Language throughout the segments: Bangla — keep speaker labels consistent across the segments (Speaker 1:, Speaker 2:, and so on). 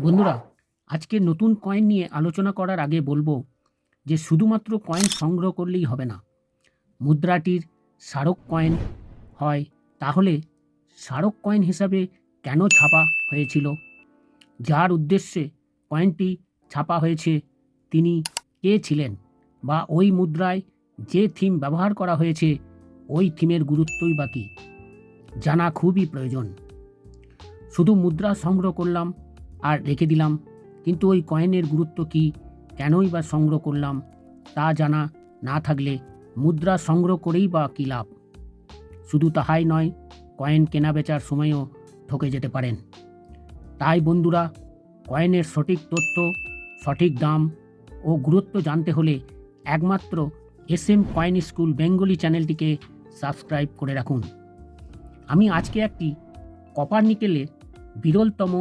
Speaker 1: বন্ধুরা, আজকে নতুন কয়েন নিয়ে আলোচনা করার আগে বলব যে শুধুমাত্র কয়েন সংগ্রহ করলেই হবে না। মুদ্রাটির স্মারক কয়েন হয়, তাহলে স্মারক কয়েন হিসাবে কেন ছাপা হয়েছিল? যার উদ্দেশ্যে কয়েনটি ছাপা হয়েছে, তিনি কে ছিলেন? বা ওই মুদ্রায় যে থিম ব্যবহার করা হয়েছে, ওই থিমের গুরুত্বই বা কী? জানা খুবই প্রয়োজন। শুধু মুদ্রা সংগ্রহ করলাম আর রেখে দিলাম। কিন্তু ওই কয়েনের গুরুত্ব কি? কেনই বা সংগ্রহ করলাম? তা জানা না থাকলে মুদ্রা সংগ্রহ করেই বা কী লাভ? শুধু তাহাই নয়, কয়েন কেনা বেচার সময়ও ঠকে যেতে পারেন। তাই বন্ধুরা, কয়েনের সঠিক তথ্য, সঠিক দাম ও গুরুত্ব জানতে হলে একমাত্র S M coin school Bengali চ্যানেলটিকে সাবস্ক্রাইব করে রাখুন। আমি আজকে একটি কপার নিকেলের বিরলতম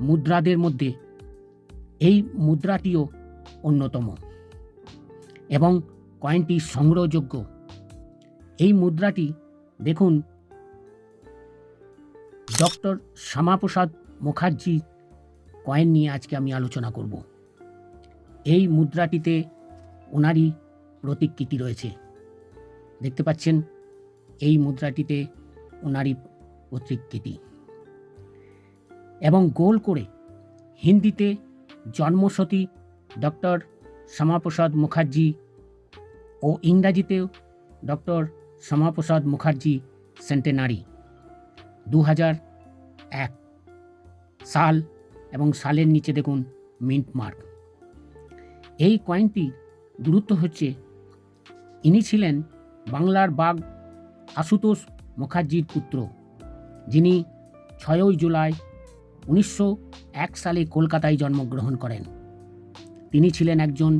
Speaker 1: মুদ্রাদের মধ্যে, এই মুদ্রাটিও অন্যতম। এবং কয়েনটি সংগ্রহযোগ্য। এই মুদ্রাটি, দেখুন, ডক্টর শ্যামাপ্রসাদ মুখার্জি কয়েন নিয়ে আজকে আমি আলোচনা করব। এই মুদ্রাটিতে ওনারই প্রতিকৃতি রয়েছে। দেখতে পাচ্ছেন, এই মুদ্রাটিতে ওনারই প্রতিকৃতি। এবং গোল করে হিন্দিতে জন্মসতী ডক্টর শ্যামাপ্রসাদ মুখার্জি ও ইংরাজিতেও ডক্টর শ্যামাপ্রসাদ মুখার্জি সেন্টেনারি দু এক সাল এবং সালের নিচে দেখুন মিন্ট মার্ক এই কয়েনটির গুরুত্ব হচ্ছে ইনি ছিলেন বাংলার বাঘ আশুতোষ মুখার্জির পুত্র, যিনি ছয়ই জুলাই উনিশশো এক সালে কলকাতায় জন্মগ্রহণ করেন। তিনি ছিলেন একজন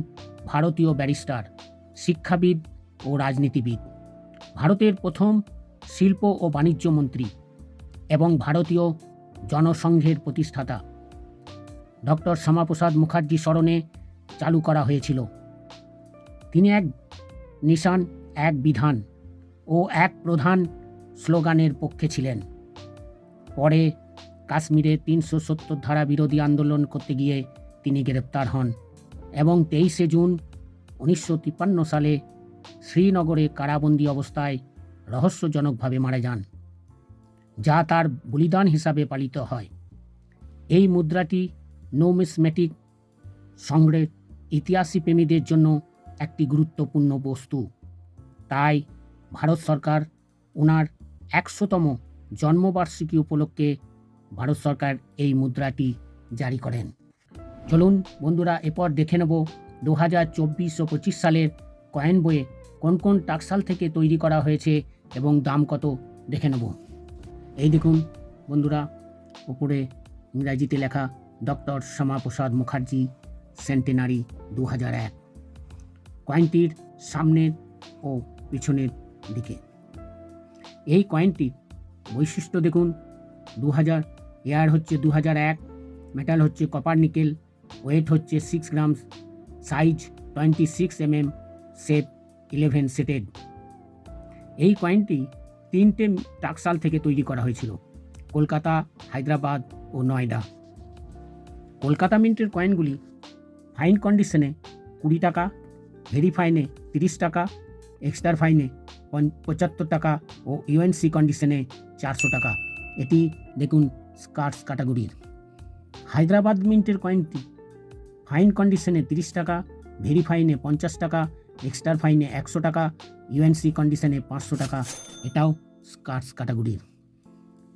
Speaker 1: ভারতীয় ব্যারিস্টার, শিক্ষাবিদ ও রাজনীতিবিদ। ভারতের প্রথম শিল্প ও বাণিজ্য মন্ত্রী এবং ভারতীয় জনসংঘের প্রতিষ্ঠাতা। ডক্টর শ্যামাপ্রসাদ মুখার্জি স্মরণে চালু করা হয়েছিল। তিনি এক নিশান, এক বিধান ও এক প্রধান স্লোগানের পক্ষে ছিলেন। পরে কাশ্মীরে তিনশো সত্তর ধারা বিরোধী আন্দোলন করতে গিয়ে তিনি গ্রেপ্তার হন এবং তেইশে জুন উনিশশো তিপ্পান্ন সালে শ্রীনগরে কারাবন্দী অবস্থায় রহস্যজনকভাবে মারা যান, যা তার বলিদান হিসাবে পালিত হয়। এই মুদ্রাটি নোমিসমেটিক সংগ্রহের ইতিহাসী প্রেমীদের জন্য একটি গুরুত্বপূর্ণ বস্তু। তাই ভারত সরকার ওনার একশোতম জন্মবার্ষিকী উপলক্ষে ভারত সরকার এই মুদ্রাটি জারি করেন। চলুন বন্ধুরা, এরপর দেখে নেব দু হাজার চব্বিশ ও পঁচিশ সালের কয়েন বইয়ে কোন কোন টাকসাল থেকে তৈরি করা হয়েছে এবং দাম কত দেখে নেব। এই দেখুন বন্ধুরা, উপরে ইংরাজিতে লেখা ডক্টর শ্যামাপ্রসাদ মুখার্জি সেন্টেনারি দু হাজার এক। কয়েনটির সামনের ও পিছনের দিকে। এই কয়েনটির বৈশিষ্ট্য দেখুন, দু হাজার এয়ার হচ্ছে দু হাজার এক মেটাল হচ্ছে কপার নিকেল ওয়েট হচ্ছে six grams size twenty six M M set eleven সেটেড এই কয়েনটি তিনটে টাকসাল থেকে তৈরি করা হয়েছিল, কলকাতা, হায়দ্রাবাদ ও নয়ডা। কলকাতা মিন্টের কয়েনগুলি ফাইন কন্ডিশনে কুড়ি টাকা ভেরি ফাইনে তিরিশ টাকা এক্সটার ফাইনে পঁচাত্তর টাকা ও ইউএনসি কন্ডিশনে চারশো টাকা। এটি দেখুন স্কার্টস ক্যাটাগরির। হায়দ্রাবাদ মিন্টের কয়েনটি ফাইন কন্ডিশনে তিরিশ টাকা, ভেরি ফাইনে পঞ্চাশ টাকা, এক্সট্রা ফাইনে একশো টাকা, ইউএনসি কন্ডিশনে পাঁচশো টাকা। এটাও স্কার্টস ক্যাটাগরির।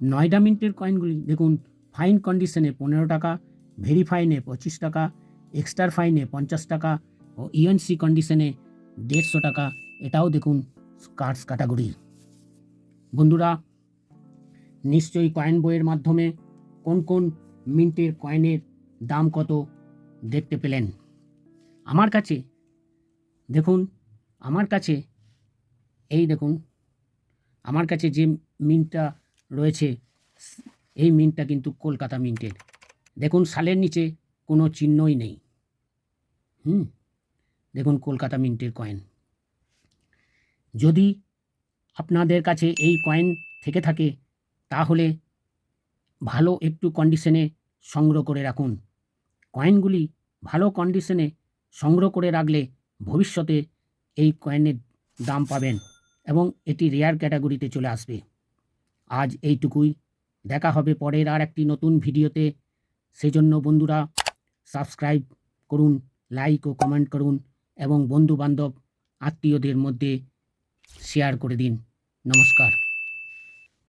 Speaker 1: নয়ডা মিন্টের কয়েনগুলি দেখুন, ফাইন কন্ডিশনে পনেরো টাকা, ভেরি ফাইনে পঁচিশ টাকা, এক্সট্রা ফাইনে পঞ্চাশ টাকা ও ইউএনসি কন্ডিশনে দেড়শো টাকা। এটাও দেখুন, স্কার্টস ক্যাটাগরির। বন্ধুরা নিশ্চয়ই কয়েন বইয়ের মাধ্যমে কোন কোন মিন্টের কয়েনের দাম কত দেখতে পেলেন? আমার কাছে, দেখুন, আমার কাছে, এই দেখুন, আমার কাছে যে মিন্টটা রয়েছে, এই মিন্টটা কিন্তু কলকাতা মিন্টের দেখুন, সালের নিচে কোনো চিহ্নই নেই। হুম, দেখুন, কলকাতা মিন্টের কয়েন যদি আপনাদের কাছে এই কয়েন থেকে থাকে তাহলে ভালো একটু কন্ডিশনে সংগ্রহ করে রাখুন। কয়েনগুলি ভালো কন্ডিশনে সংগ্রহ করে রাখলে ভবিষ্যতে এই কয়েনের দাম পাবেন এবং এটি রেয়ার ক্যাটাগরিতে চলে আসবে। আজ এইটুকুই। দেখা হবে পরের আর একটি নতুন ভিডিওতে। সেজন্য বন্ধুরা সাবস্ক্রাইব করুন লাইক ও কমেন্ট করুন এবং বন্ধু বান্ধব আত্মীয়দের মধ্যে শেয়ার করে দিন। নমস্কার।